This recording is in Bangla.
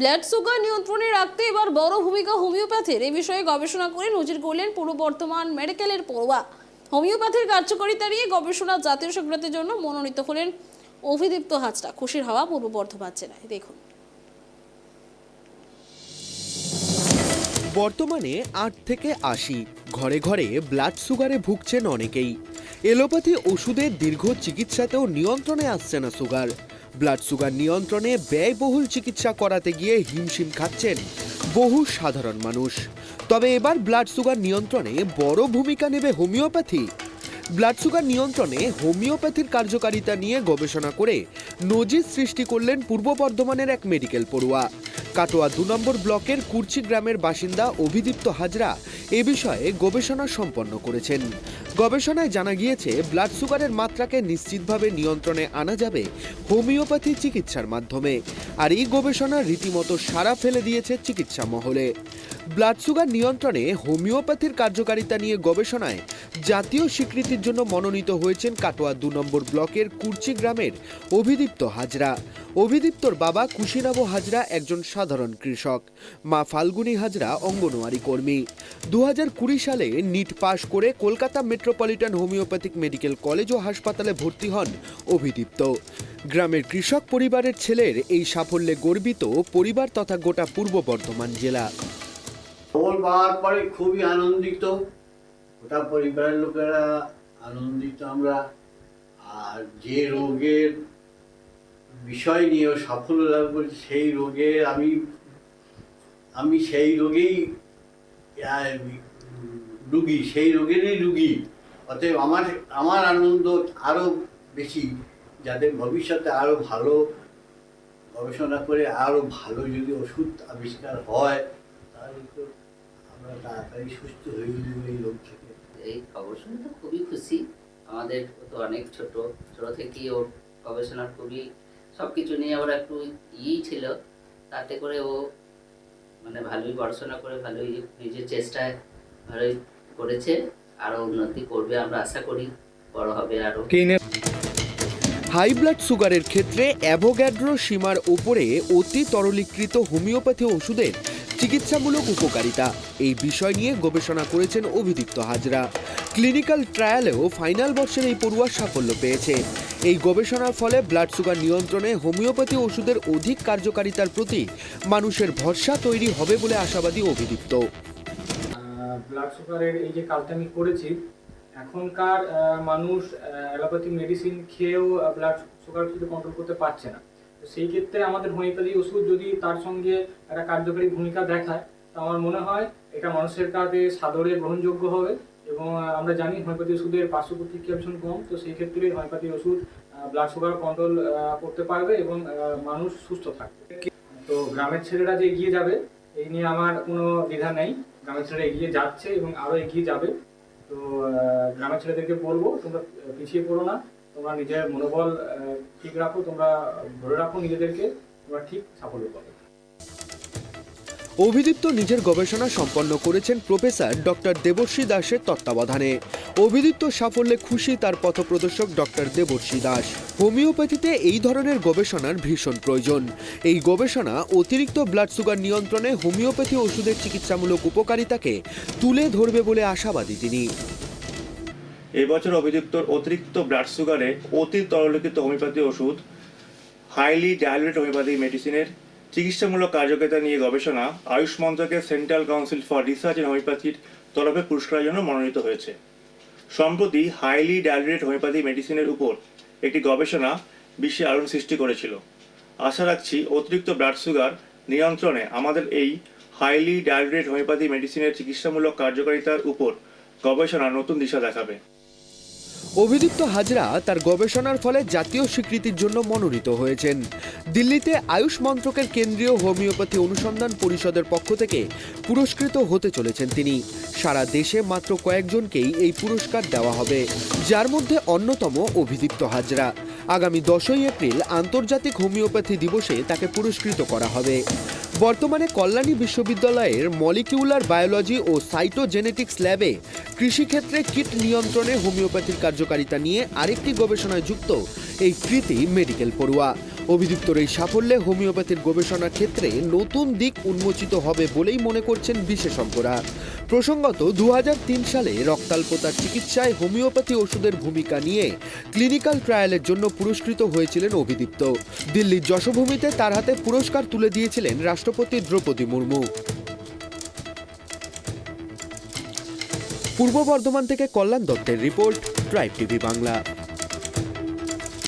ব্লাড সুগার নিয়ন্ত্রণে রাখতে এবার বড় ভূমিকা হোমিওপ্যাথির। এই বিষয়ে গবেষণা করে নজির করলেন পূর্ব বর্ধমান মেডিকেলের পড়ুয়া। হোমিওপ্যাথির কার্যকারিতা নিয়ে গবেষণা জাতীয় সংক্রান্তির জন্য মনোনীত হলেন অভিদীপ্ত হাজরা। খুশির হাওয়া পূর্ব বর্ধমান জেলায় দেখুন। বর্তমানে আট থেকে আশি, ঘরে ঘরে ব্লাড সুগারে ভুগছেন অনেকেই। এলোপ্যাথি ওষুধের দীর্ঘ চিকিৎসাতেও নিয়ন্ত্রণে আসছে না সুগার। ব্লাড সুগার নিয়ন্ত্রণে ব্যয়বহুল চিকিৎসা করাতে গিয়ে হিমশিম খাচ্ছেন বহু সাধারণ মানুষ। তবে এবার ব্লাড সুগার নিয়ন্ত্রণে বড় ভূমিকা নেবে হোমিওপ্যাথি। ব্লাড সুগার নিয়ন্ত্রণে হোমিওপ্যাথির কার্যকারিতা নিয়ে গবেষণা করে নজির সৃষ্টি করলেন পূর্ব বর্ধমানের এক মেডিকেল পড়ুয়া। কাটোয়া দু নম্বর ব্লকের কুর্চি গ্রামের বাসিন্দা অভিদীপ্ত হাজরা এ বিষয়ে গবেষণা সম্পন্ন করেছেন। গবেষণায় জানা গিয়েছে, ব্লাড সুগারের মাত্রাকে নিশ্চিতভাবে নিয়ন্ত্রণে আনা যাবে হোমিওপ্যাথি চিকিৎসার মাধ্যমে। আর এই গবেষণা রীতিমতো সারা ফেলে দিয়েছে চিকিৎসা মহলে। ব্লাড সুগার নিয়ন্ত্রণে হোমিওপ্যাথির কার্যকারিতা নিয়ে গবেষণায় জাতীয় স্বীকৃতির জন্য মনোনীত হয়েছেন কাটোয়া দু নম্বর ব্লকের কুর্চি গ্রামের অভিদীপ্ত হাজরা। অভিদীপ্তর বাবা কুশিনাবু হাজরা একজন সাধারণ কৃষক। মা ফাল্গুনী হাজরা অঙ্গনওয়াড়ি কর্মী। দু সালে নিট পাশ করে Kolkata metropolitan homoeopathic medical college ও হাসপাতালে ভর্তি হন অভিদীপ্ত। গ্রামের কৃষক পরিবারের ছেলের এই সাফল্যে গর্বিত পরিবার তথা গোটা পূর্ব বর্ধমান জেলা। খুবই আনন্দিত। গোটা পরিবারের লোকেরা আনন্দিত আমরা। আর যে রোগের বিষয় নিয়ে সাফল্য লাভ করেছি, সেই রোগে আমি আমি সেই রোগেই রুগী, সেই রোগেরই রুগী। অতএব আমার আমার আনন্দ আরও বেশি, যাতে ভবিষ্যতে আরও ভালো গবেষণা করে আরও ভালো যদি ওষুধ আবিষ্কার হয়, তাহলে তো আমরা তাড়াতাড়ি সুস্থ হয়ে এই রোগ থেকে। খবর শুনে তো খুবই খুশি। আমাদের তো অনেক ছোট। ছোট থেকেই ওর গবেষণা খুবই সব কিছু নিয়ে ওর একটু ইয়েই ছিল। তাতে করে ও মানে ভালোই পড়াশোনা করে ভালোই নিজের চেষ্টায় ভালোই করেছে। আরও উন্নতি করবে আমরা আশা করি। বড় হবে আরও। হাই ব্লাড সুগারের ক্ষেত্রে অ্যাভোগ্যাড্রো সীমার ওপরে অতি তরলীকৃত হোমিওপ্যাথি ওষুধের চিকিৎসামূলক উপকারিতা। এই বিষয় নিয়ে গবেষণা করেছেন অভিদীপ্ত হাজরা। ক্লিনিক্যাল ট্রায়ালেও ফাইনাল বর্ষের এই পড়ুয়া সাফল্য পেয়েছে। এই গবেষণার ফলে ব্লাড সুগার নিয়ন্ত্রণে হোমিওপ্যাথি ওষুধের অধিক কার্যকারিতার প্রতি মানুষের ভরসা তৈরি হবে বলে আশাবাদী অভিদীপ্ত। ব্লাড সুগারের এই যে কাজটা আমি করেছি, এখনকার মানুষ অ্যালোপ্যাথিক মেডিসিন খেয়েও ব্লাড সুগার কিন্তু কন্ট্রোল করতে পারছে না। সেই ক্ষেত্রে আমাদের হোমিওপ্যাথি ওষুধ যদি তার সঙ্গে একটা কার্যকরী ভূমিকা দেখায়, তো আমার মনে হয় এটা মানুষের কাছে সাদরে গ্রহণযোগ্য হবে এবং আমরা জানি হোমিওপ্যাথি ওষুধের পার্শ্ব প্রতিক্রিয়া ভীষণ কম, তো সেই ক্ষেত্রে হোমিওপ্যাথি ওষুধ ব্লাড সুগার কন্ট্রোল করতে পারবে এবং মানুষ সুস্থ থাকবে। তো গ্রামের ছেলেরা যে এগিয়ে যাবে, এই নিয়ে আমার কোনো দ্বিধা নেই। গ্রামের ছেলেরা এগিয়ে যাচ্ছে এবং আরও এগিয়ে যাবে। তো গ্রামের ছেলেদেরকে বলব, তোমরা পিছিয়ে পড়ো না। তোমরা নিজের মনোবল ঠিক রাখো, তোমরা ধরে রাখো নিজেদেরকে, তোমরা ঠিক সাফল্য পাবে। অভিদীপ্ত নিজের গবেষণা সম্পন্ন করেছেন প্রফেসর ডক্টর দেবর্ষী দাসের তত্ত্বাবধানে। অভিদীপ্ত সাফল্যে খুশি তার পথপ্রদর্শক ডক্টর দেবর্ষী দাস। হোমিওপ্যাথিতে এই ধরনের গবেষণার ভীষণ প্রয়োজন। এই গবেষণা অতিরিক্ত ব্লাড সুগার নিয়ন্ত্রণে হোমিওপ্যাথি ওষুধের চিকিৎসামূলক উপকারিতাকে তুলে ধরবে বলে আশাবাদী তিনি। এবছর অভিযুক্তর অতিরিক্ত ব্লাড সুগারে অতি তরলীকৃত হোমিওপ্যাথি ওষুধ হাইলি ডায়ালুরেট হোমিওপ্যাথি মেডিসিনের চিকিৎসামূলক কার্যকারিতা নিয়ে গবেষণা আয়ুষ মন্ত্রকের central council for research in হোমিওপ্যাথির তরফে পুরস্কারের জন্য মনোনীত হয়েছে। সম্প্রতি হাইলি ডায়ালুরেট হোমিওপ্যাথি মেডিসিনের উপর একটি গবেষণা বিশ্বে আলোড়ন সৃষ্টি করেছিল। আশা রাখছি অতিরিক্ত ব্লাড সুগার নিয়ন্ত্রণে আমাদের এই হাইলি ডায়ালুরেট হোমিওপ্যাথি মেডিসিনের চিকিৎসামূলক কার্যকারিতার উপর গবেষণা নতুন দিশা দেখাবে। অভিদীপ্ত হাজরা তার গবেষণার ফলে জাতীয় স্বীকৃতির জন্য মনোনীত হয়েছেন। দিল্লিতে আয়ুষ মন্ত্রকের কেন্দ্রীয় হোমিওপ্যাথি অনুসন্ধান পরিষদের পক্ষ থেকে পুরস্কৃত হতে চলেছেন তিনি। সারা দেশে মাত্র কয়েকজনকেই এই পুরস্কার দেওয়া হবে, যার মধ্যে অন্যতম অভিদীপ্ত হাজরা। আগামী দশই এপ্রিল আন্তর্জাতিক হোমিওপ্যাথি দিবসে তাকে পুরস্কৃত করা হবে। বর্তমানে কল্যাণী বিশ্ববিদ্যালয়ের মলিকিউলার বায়োলজি ও সাইটোজেনেটিক্স ল্যাবে কৃষিক্ষেত্রে কীট নিয়ন্ত্রণে হোমিওপ্যাথির কার্যকারিতা নিয়ে আরেকটি গবেষণায় যুক্ত এই কৃতি মেডিকেল পড়ুয়া। অভিযুক্তর এই সাফল্যে হোমিওপ্যাথির গবেষণার ক্ষেত্রে নতুন দিক উন্মোচিত হবে বলেই মনে করছেন বিশেষজ্ঞরা। প্রসঙ্গত দু হাজার তিন সালে রক্তাল্পতার চিকিৎসায় হোমিওপ্যাথি ওষুধের ভূমিকা নিয়ে ক্লিনিক্যাল ট্রায়ালের জন্য পুরস্কৃত হয়েছিলেন অভিদীপ্ত। দিল্লির যশভূমিতে তার হাতে পুরস্কার তুলে দিয়েছিলেন রাষ্ট্রপতি দ্রৌপদী মুর্মু। পূর্ব বর্ধমান থেকে কল্যাণ দত্তের রিপোর্ট ট্রাইব টিভি বাংলা।